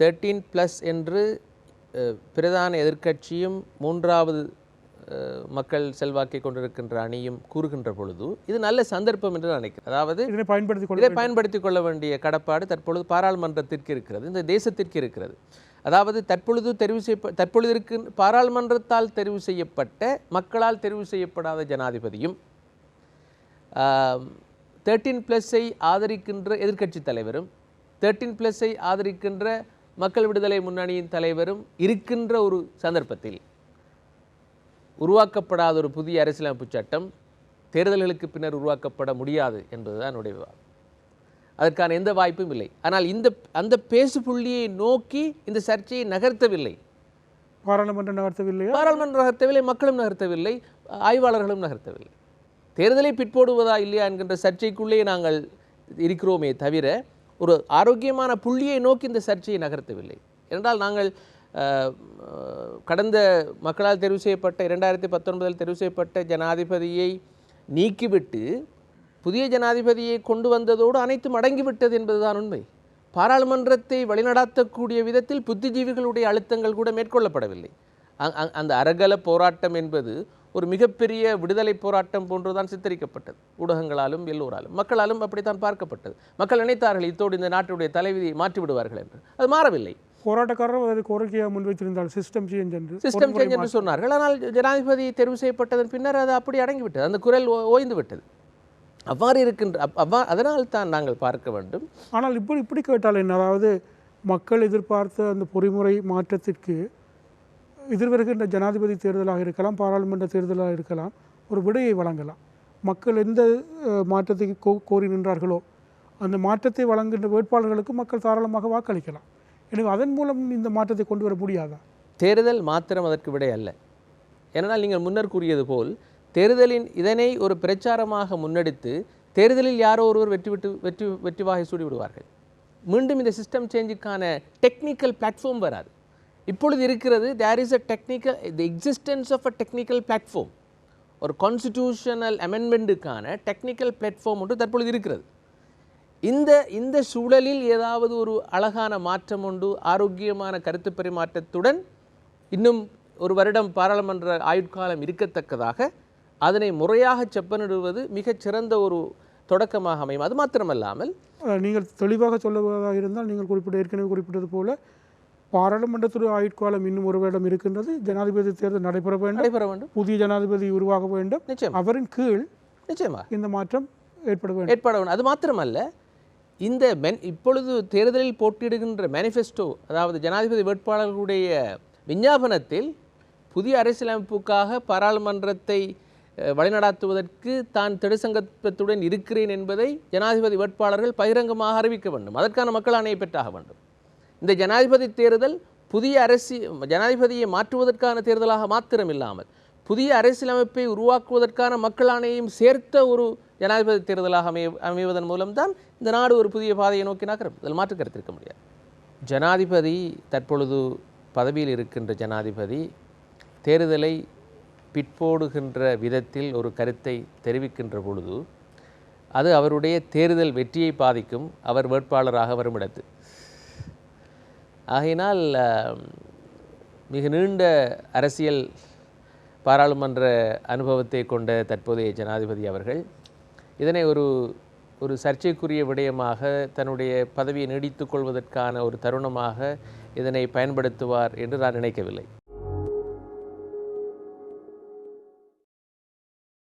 Thirteen plus என்று பிரதான எதிர்க்கட்சியும் மூன்றாவது மக்கள் செல்வாக்கை கொண்டிருக்கின்ற அணியும் கூறுகின்ற பொழுது இது நல்ல சந்தர்ப்பம் என்று நான் நினைக்கிறேன். அதாவது இதனை பயன்படுத்திக் இதை கொள்ள பயன்படுத்திக் கொள்ள வேண்டிய கடப்பாடு தற்பொழுது பாராளுமன்றத்திற்கு இருக்கிறது. இந்த தேசத்திற்கு இருக்கிறது. அதாவது தற்பொழுது தெரிவு செய்ய தற்பொழுது இருக்கு பாராளுமன்றத்தால் தெரிவு செய்யப்பட்ட மக்களால் தெரிவு செய்யப்படாத ஜனாதிபதியும் தேர்ட்டீன் ப்ளஸ்ஸை ஆதரிக்கின்ற எதிர்க்கட்சி தலைவரும் தேர்ட்டீன் ப்ளஸ்ஸை ஆதரிக்கின்ற மக்கள் விடுதலை முன்னணியின் தலைவரும் இருக்கின்ற ஒரு சந்தர்ப்பத்தில் உருவாக்கப்படாத ஒரு புதிய அரசியலமைப்பு சட்டம் தேர்தல்களுக்கு பின்னர் உருவாக்கப்பட முடியாது என்பதுதான் என்னுடைய விவாதம். அதற்கான எந்த வாய்ப்பும் இல்லை. ஆனால் இந்த அந்த பேசு புள்ளியை நோக்கி இந்த சர்ச்சையை நகர்த்தவில்லை. பாராளுமன்றம் நகர்த்தவில்லையா? பாராளுமன்றம் நகர்த்தவில்லை மக்களும் நகர்த்தவில்லை ஆய்வாளர்களும் நகர்த்தவில்லை. தேர்தலை பிற்போடுவதா இல்லையா என்கின்ற சர்ச்சைக்குள்ளே நாங்கள் இருக்கிறோமே தவிர ஒரு ஆரோக்கியமான புள்ளியை நோக்கி இந்த சர்ச்சையை நகர்த்தவில்லை. என்றால் நாங்கள் கடந்த மக்களால் தெரிவு செய்யப்பட்ட இரண்டாயிரத்தி பத்தொன்பதில் தெரிவு செய்யப்பட்ட ஜனாதிபதியை நீக்கிவிட்டு புதிய ஜனாதிபதியை கொண்டு வந்ததோடு அனைத்தும் அடங்கிவிட்டது என்பதுதான் உண்மை. பாராளுமன்றத்தை வழிநடாத்தக்கூடிய விதத்தில் புத்திஜீவிகளுடைய அழுத்தங்கள் கூட மேற்கொள்ளப்படவில்லை. அ- அந்த அரகல போராட்டம் என்பது ஒரு மிகப்பெரிய விடுதலை போராட்டம் போன்றுதான் சித்தரிக்கப்பட்டது. ஊடகங்களாலும் எல்லோராலும். மக்களாலும் அப்படித்தான் பார்க்கப்பட்டது. மக்கள் நினைத்தார்கள் இத்தோடு இந்த நாட்டுடைய தலைவிதியை மாற்றி விடுவார்கள் என்று. அது மாறவில்லை. போராட்டக்காரர் அதை கோரிக்கையாக முன்வைத்திருந்தால் சிஸ்டம் சேஞ்ச் என்று சிஸ்டம் சேஞ்ச் என்று சொன்னார்கள். ஆனால் ஜனாதிபதி தெரிவு செய்யப்பட்டதன் பின்னர் அது அப்படி அடங்கிவிட்டது. அந்த குரல் ஓய்ந்து விட்டது அவ்வாறு இருக்கின்ற அவ்வா அதனால் தான் நாங்கள் பார்க்க வேண்டும். ஆனால் இப்படி இப்படி கேட்டால் என்ன? அதாவது மக்கள் எதிர்பார்த்த அந்த பொறிமுறை மாற்றத்திற்கு எதிர்வருகின்ற ஜனாதிபதி தேர்தலாக இருக்கலாம் பாராளுமன்ற தேர்தலாக இருக்கலாம் ஒரு விடையை வழங்கலாம். மக்கள் எந்த மாற்றத்தை கோ கோரி நின்றார்களோ அந்த மாற்றத்தை வழங்குகின்ற வேட்பாளர்களுக்கு மக்கள் தாராளமாக வாக்களிக்கலாம். எனவே அதன் மூலம் இந்த மாற்றத்தை கொண்டு வர முடியாதா? தேர்தல் மாத்திரம் அதற்கு விடை அல்ல. ஏனென்றால் நீங்கள் முன்னர் கூறியது போல் தேர்தலின் இதனை ஒரு பிரச்சாரமாக முன்னெடுத்து தேர்தலில் யாரோ ஒருவர் வெற்றி விட்டு வெற்றி வெற்றி வாகை சூடி விடுவார்கள் மீண்டும் இந்த சிஸ்டம் சேஞ்சுக்கான டெக்னிக்கல் பிளாட்ஃபார்ம் வராது. இப்பொழுது இருக்கிறது there is a technical the existence of a technical platform ஒரு கான்ஸ்டிடியூஷனல் அமெண்ட்மெண்ட்டுக்கான டெக்னிக்கல் பிளாட்ஃபார்ம் ஒன்று தற்பொழுது இருக்கிறது. இந்த இந்த சூழலில் ஏதாவது ஒரு அழகான மாற்றம் உண்டு ஆரோக்கியமான கருத்து பரிமாற்றத்துடன் இன்னும் ஒரு வருடம் பாராளுமன்ற ஆயுட்காலம் இருக்கத்தக்கதாக அதனை முறையாக செப்பனிடுவது மிகச் சிறந்த ஒரு தொடக்கமாக அமையும். அது மாத்திரமல்லாமல் நீங்கள் தெளிவாக சொல்லுவதாக இருந்தால் நீங்கள் குறிப்பிட்ட ஏற்கனவே குறிப்பிட்டது போல பாராளுமன்றத்துடைய ஆயுட்காலம் இன்னும் ஒரு வருடம் இருக்கின்றது. ஜனாதிபதி தேர்தல் நடைபெற வேண்டும். நடைபெற வேண்டும். புதிய ஜனாதிபதி உருவாக வேண்டும். நிச்சயம். அவரின் கீழ் நிச்சயமாக இந்த மாற்றம் ஏற்பட வேண்டும். ஏற்பட வேண்டும். அது மாத்திரமல்ல இந்த மென் இப்பொழுது தேர்தலில் போட்டியிடுகின்ற மேனிஃபெஸ்டோ அதாவது ஜனாதிபதி வேட்பாளர்களுடைய விஞ்ஞாபனத்தில் புதிய அரசியலமைப்புக்காக பாராளுமன்றத்தை வழிநடாத்துவதற்கு தான் திடுசங்கத்துடன் இருக்கிறேன் என்பதை ஜனாதிபதி வேட்பாளர்கள் பகிரங்கமாக அறிவிக்க வேண்டும். அதற்கான மக்கள் ஆணையை பெற்றாக வேண்டும். இந்த ஜனாதிபதி தேர்தல் புதிய அரசி ஜனாதிபதியை மாற்றுவதற்கான தேர்தலாக மாத்திரமில்லாமல் புதிய அரசியலமைப்பை உருவாக்குவதற்கான மக்கள் ஆணையையும் சேர்த்த ஒரு ஜனாதிபதி தேர்தலாக அமைய அமைவதன் மூலம்தான் இந்த நாடு ஒரு புதிய பாதையை நோக்கி நகரும். அதில் மாற்று கருத்திருக்க முடியாது. ஜனாதிபதி தற்பொழுது பதவியில் இருக்கின்ற ஜனாதிபதி தேர்தலை பிற்போடுகின்ற விதத்தில் ஒரு கருத்தை தெரிவிக்கின்ற பொழுது அது அவருடைய தேர்தல் வெற்றியை பாதிக்கும் அவர் வேட்பாளராக வரும் இடத்து. ஆகையினால் மிக நீண்ட அரசியல் பாராளுமன்ற அனுபவத்தை கொண்ட தற்போதைய ஜனாதிபதி அவர்கள் இதனை ஒரு ஒரு சர்ச்சைக்குரிய விடயமாக தன்னுடைய பதவியை நீடித்துக் கொள்வதற்கான ஒரு தருணமாக இதனை பயன்படுத்துவார் என்று நான் நினைக்கவில்லை.